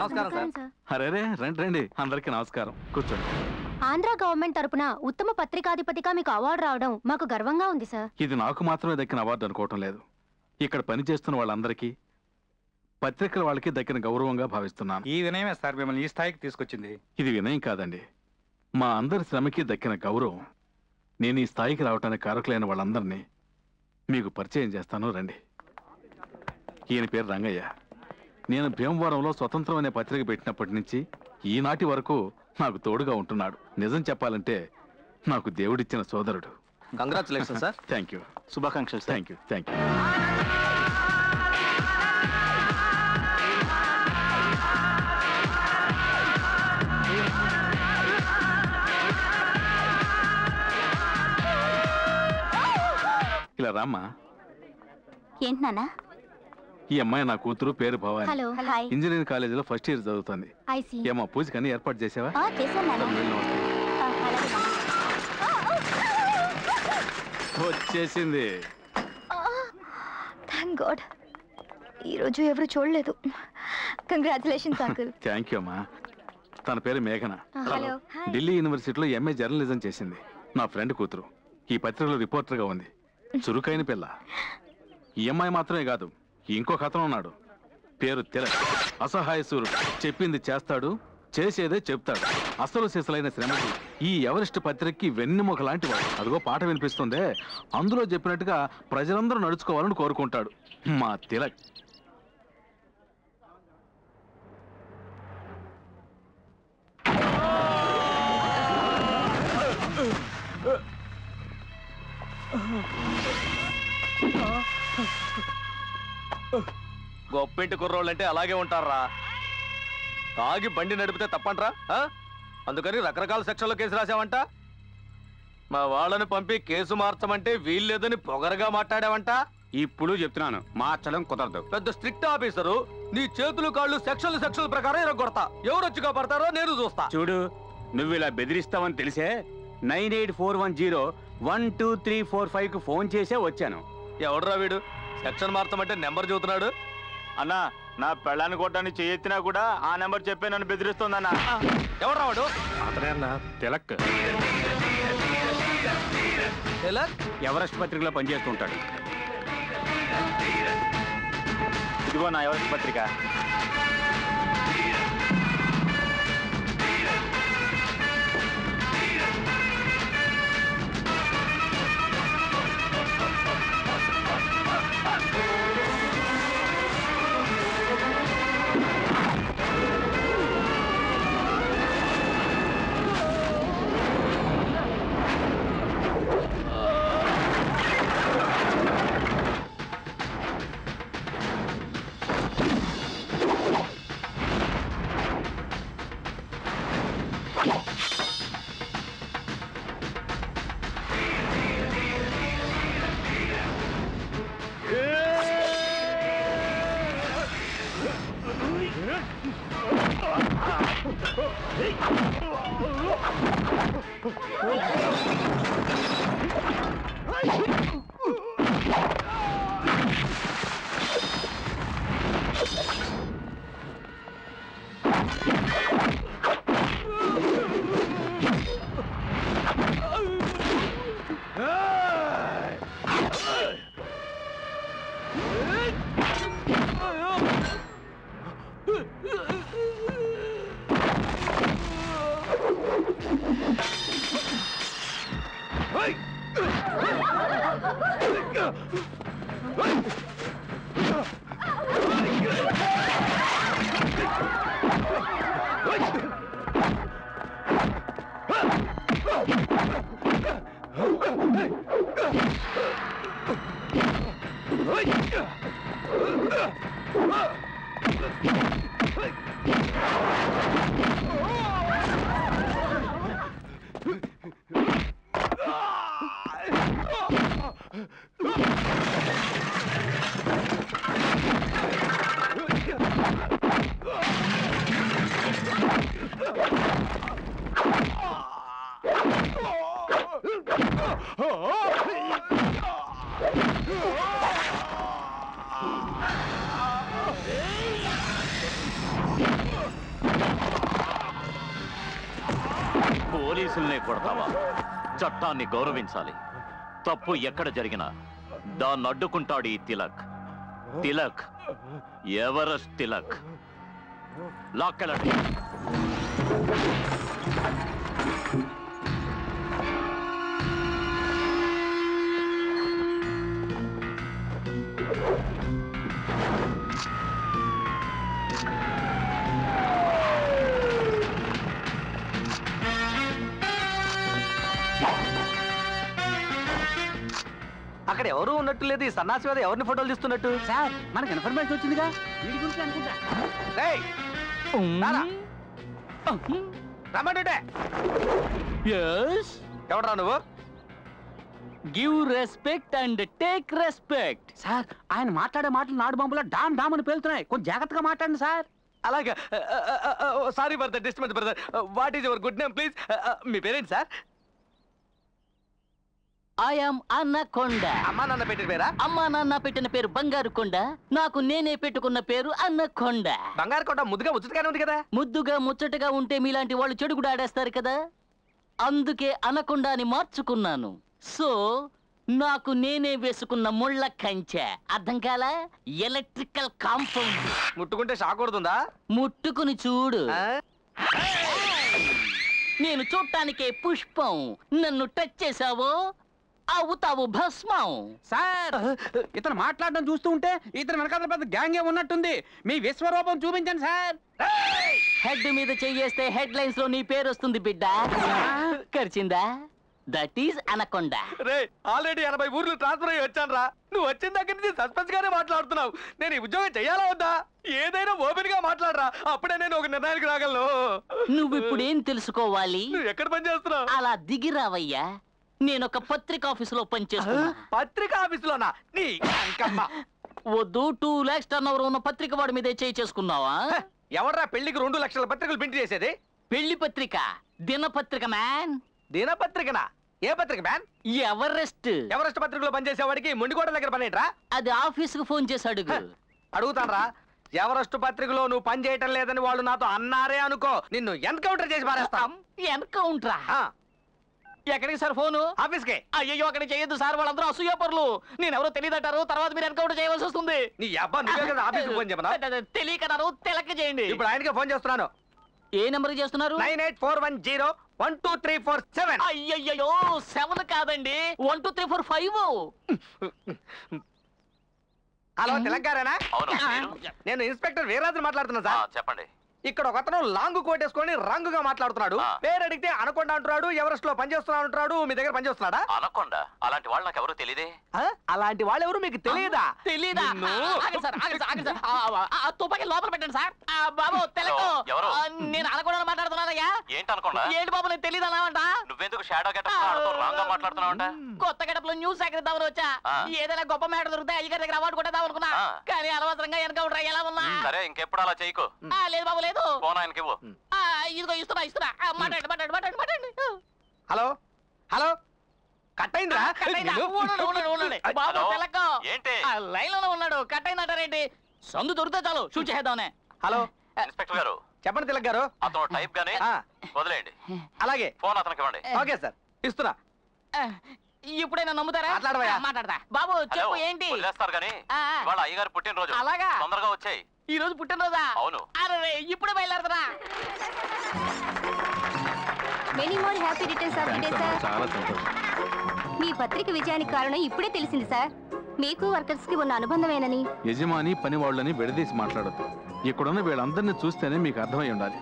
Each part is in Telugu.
నమస్కారం సార్. అరే రండి రండి. అందరికీ నమస్కారం. కూర్చోండి. ఆంధ్ర గవర్నమెంట్ తరపున ఉత్తమ పత్రికాధిపతిగా మీకు అవార్డు రావడం మాకు గర్వంగా ఉంది సార్. ఇది నాకు మాత్రమే దక్కిన అవార్డు అనుకోవటం లేదు. ఇక్కడ పనిచేస్తున్న వాళ్ళందరికీ పత్రికల వాళ్ళకి దక్కిన గౌరవంగా భావిస్తున్నాను. ఈ వినయమే సార్ మిమ్మల్ని ఈ స్థాయికి తీసుకొచ్చింది. ఇది వినయం కాదండి. మా అందరి శ్రమకి దక్కిన గౌరవం. నేను ఈ స్థాయికి రావటానికి కారకులైన వాళ్ళందరినీ మీకు పరిచయం చేస్తాను. రండి. ఈయన పేరు రంగయ్య. నేను భీమవరంలో స్వతంత్రం అనే పత్రిక పెట్టినప్పటి నుంచి ఈనాటి వరకు నాకు తోడుగా ఉంటున్నాడు. నిజం చెప్పాలంటే నాకు దేవుడిచ్చిన సోదరుడు. కంగ్రాచులేషన్ సార్ థ్యాంక్ యూ శుభాకాంక్షలు థ్యాంక్ యూ థ్యాంక్ యూ ఇలా రామ్మా. ఏంటి నాన్న? ఈ అమ్మాయి నా కూతురు పేరు భవాని. హలో హాయ్ ఇంజనీరింగ్ కాలేజీలో ఫస్ట్ ఇయర్ చదువుతుంది. ఐసి ఏమా పూజకని ఏర్పాటు చేసావా? చేశాను నాన్న. వచ్చేసింది. థ్యాంక్ గాడ్ ఈరోజు ఎవరు చూడలేదు. కంగ్రాచులేషన్స్ అంకుల్ థ్యాంక్ యూ అమ్మా. తన పేరు మేఘన. హలో. ఢిల్లీ యూనివర్సిటీలో ఎంఏ జర్నలిజం చేసింది. నా ఫ్రెండ్ కూతురు. ఈ పత్రికలో రిపోర్టర్గా ఉంది. చురుకైన పిల్ల. ఈ అమ్మాయి మాత్రమే కాదు ఇంకొక అతను ఉన్నాడు. పేరు తిలక్. అసహాయ సూర్యుడు చెప్పింది చేస్తాడు చేసేదే చెప్తాడు. అసలు సిసలైన శ్రమకి ఈ ఎవరెస్ట్ పత్రికకి వెన్నెముక లాంటి వాడు అదిగో పాట వినిపిస్తుందే. అందులో చెప్పినట్టుగా ప్రజలందరూ నడుచుకోవాలని కోరుకుంటాడు. మా తిలక్. గొప్పింటి కుర్రోళ్ళు అంటే అలాగే ఉంటారా? తాగి బండి నడిపితే తప్పంట్రా? అందుకని రకరకాల సెక్షన్లో కేసు రాసావంట మా వాళ్ళని పంపి కేసు మార్చమంటే వీల్లేదని పొగరగా మాట్లాడావంట. ఇప్పుడు చెప్తున్నాను మార్చడం కుదరదు. పెద్ద స్ట్రిక్ట్ ఆఫీసరు నీ చేతులు కాళ్ళు సెక్షన్లు సెక్షన్ల ప్రకారం ఇరగొడతా. ఎవరు వచ్చి కాపాడతారో నేను చూస్తా. చూడు నువ్వు ఇలా బెదిరిస్తావని తెలిసే nine eight four one zero one two three four ఫైవ్కు phone చేసే వచ్చాను. ఎవడరా వీడు? సెక్షన్ మార్చమంటే నెంబర్ చూస్తున్నాడు అన్నా నా పెళ్ళాన్ని కొట్టడానికి చేయెత్తినా కూడా ఆ నెంబర్ చెప్పే నన్ను బెదిరిస్తోందన్నా. ఎవడరా వాడు? అతనే అన్న తిలక్. తిలక్? ఎవరెస్ట్ పత్రికలో పనిచేస్తుంటాడు ఇదిగో నా ఎవరెస్ట్ పత్రిక. Ai! Oh! కొడతావా? చట్టాన్ని గౌరవించాలి. తప్పు ఎక్కడ జరిగినా దాన్ని అడ్డుకుంటాడు ఈ తిలక్. తిలక్. ఎవరెస్ట్ తిలక్? లాక్కెళ్ళండి. అక్కడ ఎవరు ఉన్నట్టు లేదు. ఈ సన్నాసి మీద ఎవరిని ఫోటోలు తీస్తున్నట్టు? సార్ మనకి ఇన్ఫర్మేషన్ వచ్చిందిగా? వీడి గురించి అనుకుంటా. రేయ్, రారా. రమ్మంటుంటే ఎవడరా నువ్వు? Give respect and take respect sir ఆయన మాట్లాడే మాటలు నాడు బాంబులో డామ్ డామ్ అని పేలుతున్నాయి. కొంచెం జాగ్రత్తగా మాట్లాడండి సార్. అలాగా sorry for the disturbance brother what is your good name please మీ పేరేంటి సార్? ఐఎమ్ అన్నకొండ అమ్మా నాన్న పెట్టిన పేరా? అమ్మా నాన్న పెట్టిన పేరు బంగారు కొండ. నాకు నేనే పెట్టుకున్న పేరు అన్నకొండ బంగారు కోట ముద్దుగా ముచ్చటగానే ఉంది కదా? ముద్దుగా ముచ్చటగా ఉంటే మీలాంటి వాళ్ళు చెడు కూడా ఆడేస్తారు కదా? అందుకే అనకొండ అని మార్చుకున్నాను. సో నాకు నేనే వేసుకున్న ముళ్ళ కంచె. అర్థం కాలా? ఎలక్ట్రికల్ కాంపౌండ్ ముట్టుకుంటే షాక్ కొడుతుందా? ముట్టుకుని చూడు. ఆ? నేను చూడటానికే పుష్పం. నన్ను టచ్ చేసావో అవుతావు భస్మం. సార్ ఇతను మాట్లాడడం చూస్తూ ఉంటే ఇతను వెనకాల పెద్ద గ్యాంగే ఉన్నట్టుంది. మీ విశ్వరూపం చూపించండి సార్. హెడ్ మీద చెయ్యేస్తే హెడ్ లైన్స్లో నీ పేరు వస్తుంది బిడ్డ. కరిచిందా? That is anaconda. Ray already ఎనభై ఊర్లు ట్రాన్స్ఫర్ అయ్యి వచ్చాను రా. నువ్వు వచ్చిన దగ్గర నుంచి సస్పెన్స్ గానే మాట్లాడుతున్నావు. నేను ఈ ఉద్యోగం చెయ్యాలా వద్దా? ఏదైనా ఓపెన్గా మాట్లాడరా. అప్పుడే నేను ఒక నిర్ణయానికి రాగలను. నువ్వు ఇప్పుడు ఏం తెలుసుకోవాలి? నువ్వు ఎక్కడ పని చేస్తున్నావు అలా దిగిరావయ్యా నేను ఒక పత్రిక ఆఫీసులో పనిచేస్తున్నా. పత్రికా ఆఫీసులోనా? నీ అంకమ్మ వద్దు టూ లాక్స్ టర్న్ ఓవర్ ఉన్న పత్రిక వాడి మీదే చేయి చేసుకున్నావా? ఎవడ్రా పెళ్ళికి రెండు లక్షల పత్రికలు ప్రింట్ చేసేది? పెళ్ళి పత్రిక దినపత్రిక మ్యాన్. దినపత్రికనా? ఏ పత్రిక మ్యాన్? ఎవరెస్ట్. ఎవరెస్ట్ పత్రికలో పనిచేసేవాడికి మొండికోట దగ్గర పని ఏంట్రా? అది ఆఫీస్కు ఫోన్ చేసి అడుగు. అడుగుతాన్రా. ఎవరెస్ట్ పత్రికలో నువ్వు పని చేయటం లేదని వాళ్ళు నాతో అన్నారే అనుకో నిన్ను ఎన్కౌంటర్ చేసి పారేస్తాం. ఎన్కౌంటరా? ఎక్కడికి సార్ ఫోను? ఆఫీస్కే. అయ్యో అక్కడ చేయొద్దు సార్ వాళ్ళందరూ అసూయపరులు నేను ఎవరో తెలియదంటారు తర్వాత మీరు ఎన్కౌంటర్ చేయవలసి వస్తుంది. నీ అబ్బా నువ్వే కదా ఆఫీస్కి ఫోన్ చెప్పనా తెలియకన్నారు తెలక చేయండి. ఇప్పుడు ఆయనకే ఫోన్ చేస్తున్నాను. ఏ నెంబర్ చేస్తున్నారు? Nine eight four one zero one two three four seven. అయ్యయ్యో సెవెన్ కాదండి one two three four five. Hello మీరు? నేను ఇన్స్పెక్టర్ వీరరాజు మాట్లాడుతున్నా ఆ, సార్ చెప్పండి. ఇక్కడ ఒక అతను లాంగ్ కోట్ వేసుకొని రంగుగా మాట్లాడుతున్నాడు. ఆ. పేరు అడిగితే అనకొండ అంటున్నాడు ఎవరెస్ట్లో పనిచేస్తున్నా అంటున్నాడు మీ దగ్గర పనిచేస్తున్నాడా? అనకొండ? అలాంటి వాళ్ళు నాకు ఎవరు తెలియదే ఆ? అలాంటి వాళ్ళు ఎవరు మీకు తెలియదా తెలీదా? నిన్ను- ఆగండి సార్ ఆగండి సార్ ఆగండి సార్. ఆ, ఆ, ఆ, తుపాకీ లోపల పెట్టండి సార్. ఆ, బాబు తెలకు. ఎవరు? ఆ, నేను అనకుండా మాట్లాడుతున్నానయ్యా. ఏంటి అనకొండ? ఏంటి బాబు నేను తెలియదు అన్నావంట నువ్వెందుకు షాడో గెటప్ రాంగ్గా మాట్లాడుతున్నావంట? కొత్త గడపలో న్యూస్ సేకరిద్దామని వచ్చా. ఏదైనా గొప్ప మేడ దొరికితే అయ్యగారి దగ్గర అవార్డు కొట్టేద్దాం అనుకున్నా. కానీ అనవసరంగా ఎన్కౌంటర్ ఎలా ఉన్నా. సరే ఇంకెప్పుడు అలా చేయకు. ఆ, లేదు బాబు లేదు. ఫోన్ ఆయనకి ఇవ్వు. ఆ, ఇదిగో ఇస్తున్నా ఇస్తున్నా. మాట్లాడండి మాట్లాడండి మాట్లాడండి మాట్లాడండి. హలో? హలో? కట్ అయిందిరా? కట్ అయిందా? బాబు. ఏంటి? ఆ, లైన్లోనే ఉన్నాడు. కట్ అయిందంటారేంటి? సందు దొరికితే చాలు. షూట్ చేద్దామనే హలో? ఇన్స్పెక్టర్ గారు. చెప్పండి తిలక్ గారు. అతను టైప్ గానే. ఆ, వదిలేయండి. అలాగే. ఫోన్ అతనికి ఇవ్వండి. Okay sir. ఇస్తున్నా. ఇప్పుడైనా నమ్ముతారా? మాట్లాడవయ్యా. ఆ, మాట్లాడతా. బాబు హలో చెప్పు ఏంటి? వదిలేస్తారు గానీ ఆ, ఆ. ఇవాళ అయ్యగారు పుట్టినరోజు. అలాగా? తొందరగా వచ్చాయి. ఈ రోజు పుట్టినరోజా? అవును. అరే ఇప్పుడే బయలుదేరదరా many more happy returns of the day sir చాలా సంతోషం. మీ పత్రిక విజయానికి కారణం ఇప్పుడే తెలిసింది సార్ మీకు వర్కర్స్కి ఉన్న అనుబంధమేనని. యజమాని పని వాళ్ళని విడదీసి మాట్లాడద్దు. ఇక్కడున్న వీళ్ళందరినీ చూస్తేనే మీకు అర్థమై ఉండాలి.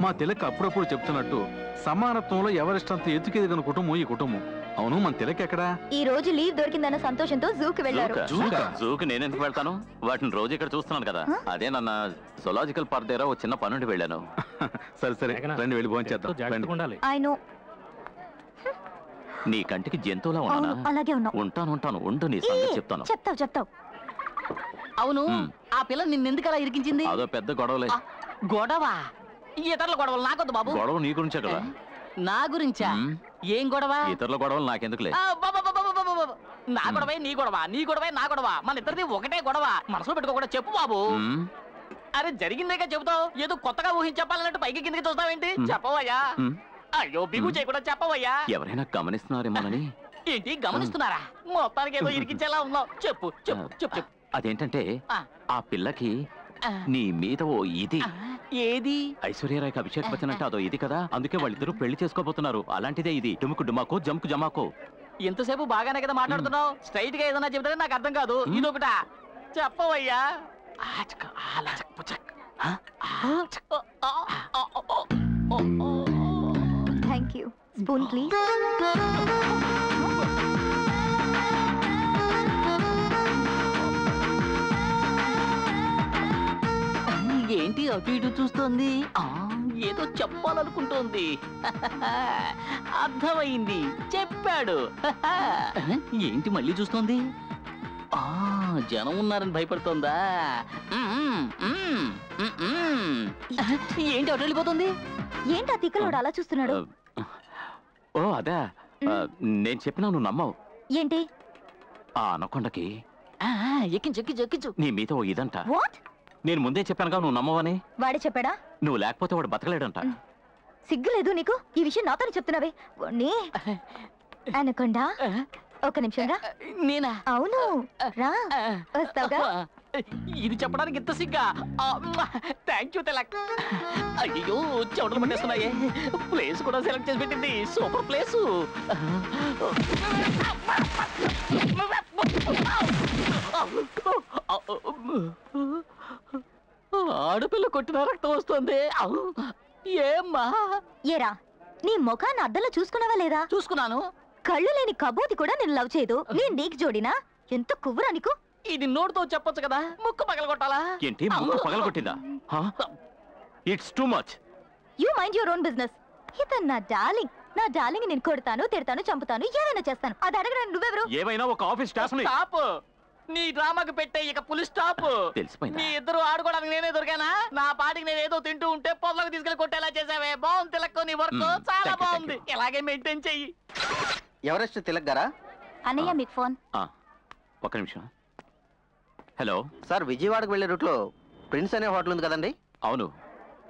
మా తిలక్ అప్పుడప్పుడు చెప్తున్నట్టు సమానత్వంలో ఎవరెస్ట్ అంత ఎత్తుకెదిగిన కుటుంబం ఈ కుటుంబం. అవును మన తిలక్ ఎక్కడా? ఈ రోజు లీవ్ దొరికిందన్న సంతోషంతో జూకి వెళ్ళారు. జూకా? జూకి? నేను ఎందుకు వెళ్తాను? వాటిని రోజు ఇక్కడ చూస్తున్నాను కదా. అదే నన్న జులాజికల్ పార్క్ దగ్గర ఒక చిన్న పనుండి వెళ్ళాను. సరే సరే. రండి వెళ్ళి భోంచేద్దాం. రండి. ఆయన నీ. కంటికి జంతువులా అవును ఉన్నానా అలాగే ఉన్నావు. ఉంటాను ఉంటాను. ఉండు నీ సంగతి చెప్తాను. చెప్తావు చెప్తావు. అవును. ఆ పిల్ల నిన్నెందుకు అలా ఇరికించింది? అదో పెద్ద గొడవలే. గొడవ? ఇతరుల గొడవలు నాకొద్దు బాబు. గొడవ నీ గురించే కదా. నా గురించా. ఏం గొడవ? ఇతరుల గొడవలు నాకెందుకులే. నా గొడవే నీ గొడవ నీ గొడవే నా గొడవ. మన ఇద్దరిది ఒకటే గొడవ. మనసులో పెట్టుకోకుండా చెప్పు బాబు. అరే జరిగిందేగా చెబుతావు? ఏదో కొత్తగా ఊహించి చెప్పాలన్నట్టు పైకి కిందకి చూస్తావేంటి. చెప్పవయ్యా. అయ్యో బిగు చేయకుండా చెప్పవయ్యా. ఎవరైనా గమనిస్తున్నారేమోనని. ఏంటి గమనిస్తున్నారా? మొత్తానికి ఏదో ఇరికించేలా ఉన్నావు. చెప్పు చెప్పు చెప్పు చెప్పు. అదేంటంటే ఆ. పిల్లకి నీ మీద ఓ ఇది. ఏది? ఐశ్వర్యరాయ్కి అభిషేక్ బచ్చన్ అంటే అదో ఇది కదా? అందుకే వాళ్ళిద్దరూ పెళ్ళి చేసుకోబోతున్నారు. అలాంటిదే ఇది. డుముకు డుమాకో జంకు జమాకో. ఎంతసేపు బాగానే కదా మాట్లాడుతున్నావు. స్ట్రైట్గా ఏదైనా చెబితే నాకు అర్థం కాదు. మ్మ్. ఇదొకట చెప్పవయ్యా. థ్యాంక్ యూ స్పూన్ ప్లీజ్ ఏంటి అటు ఇటు చూస్తోంది? ఆ, ఏదో చెప్పాలనుకుంటోంది. అర్థమైంది. చెప్పాడు. ఏంటి మళ్ళీ చూస్తోంది? ఆ జనం ఉన్నారని భయపడుతోందా? మ్మ్, మ్మ్, మ్మ్, మ్మ్. ఏంటి అటు వెళ్ళిపోతుంది? ఏంటి ఆ తిక్కలోడు అలా చూస్తున్నాడు? ఓ అదే. ఆ, నేను చెప్పినా నువ్వు నమ్మవు. ఏంటి? ఆ అనకొండకి ఆ, ఎక్కించు ఎక్కించు ఎక్కించు. నీ మీద ఓ ఇదంట. వాట్ నేను ముందే చెప్పానుగా నువ్వు నమ్మవని వాడే చెప్పాడా నువ్వు లేకపోతే వాడు బతకలేడంట సిగ్గులేదు నీకు ఈ విషయం నాతోనే చెప్తున్నావే అనకుండా ఒక నిమిషం రా నేనా అవును రా వస్తావుగా ఇది చెప్పడానికి ఇంత సిగ్గా థ్యాంక్ యూ తెలక్ అయ్యో చెమటలు పట్టేస్తున్నాయే ప్లేస్ కూడా సెలెక్ట్ చేసి పెట్టింది సూపర్ ప్లేస్ ఆడపిల్ల కొట్టిన రక్తం వస్తుంది. ఏమ్మా? ఏరా నీ ముఖాన్ని అద్దంలో చూసుకున్నావా లేదా? చూసుకున్నాను. కళ్ళు లేని కబోతి కూడా నేను లవ్ చేయదు. నేను నీకు జోడినా? ఎంత కువ్వురా నీకు? ఇది నోటితో చెప్పొచ్చు కదా. ముక్కు పగల కొట్టాలా ఏంటి ముక్కు పగలగొట్టిందా? It's too much you mind your own business ఇతను నా డార్లింగ్ నా డార్లింగ్ నేను కొడతాను తిడతాను చంపుతాను ఏదైనా చేస్తాను. అది అడగడానికి నువ్వెవరు? ఏమైనా ఒక ఆఫీస్ స్టాఫ్ స్టాప్ నీ డ్రామాకి పెట్టే ఇక పులి స్టాప్ తెలిసిపోయిందా? మీ ఇద్దరు ఆడుకోవడానికి నేనే దొరికానా? నా పాటికి నేను ఏదో తింటూ ఉంటే పొదలకు తీసుకెళ్ళి కొట్టేలా చేసావే. బాగుంది తిలక్కు నీ వర్క్ మ్మ్. చాలా Thank you, thank బాగుంది. ఇలాగే మెయింటైన్ చెయ్యి. ఎవరెస్ట్ తిలక్ గారా? అన్నయ్య మీకు ఫోన్. ఆ, ఒక్క నిమిషం. హలో. సార్ విజయవాడకు వెళ్ళే రూట్లో ప్రిన్స్ అనే హోటల్ ఉంది కదండి? అవును.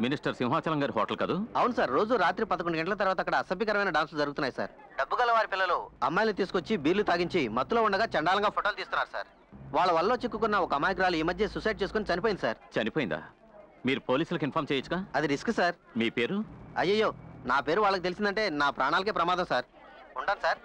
మినిస్టర్ సింహాచలం గారి హోటల్ కదూ? అవును సార్ రోజు రాత్రి పదకొండు గంటల తర్వాత అక్కడ అసభ్యకరమైన డాన్సులు జరుగుతున్నాయి సార్. డబ్బు గల వారి పిల్లలు అమ్మాయిలు తీసుకొచ్చి బీర్లు తాగించి మత్తులో ఉండగా చండాలంగా ఫోటోలు తీస్తున్నారు సార్. వాళ్ళ వల్ల చిక్కుకున్న ఒక అమాయకురాలు ఈ మధ్య సూసైడ్ చేసుకుని చనిపోయింది సార్. చనిపోయిందా? మీరు పోలీసులకు ఇన్ఫార్మ్ చేయొచ్చుగా? అది రిస్క్ సార్. మీ పేరు? అయ్యయ్యో నా పేరు వాళ్ళకి తెలిసిందంటే నా ప్రాణాలకే ప్రమాదం సార్. ఉంటాను సార్.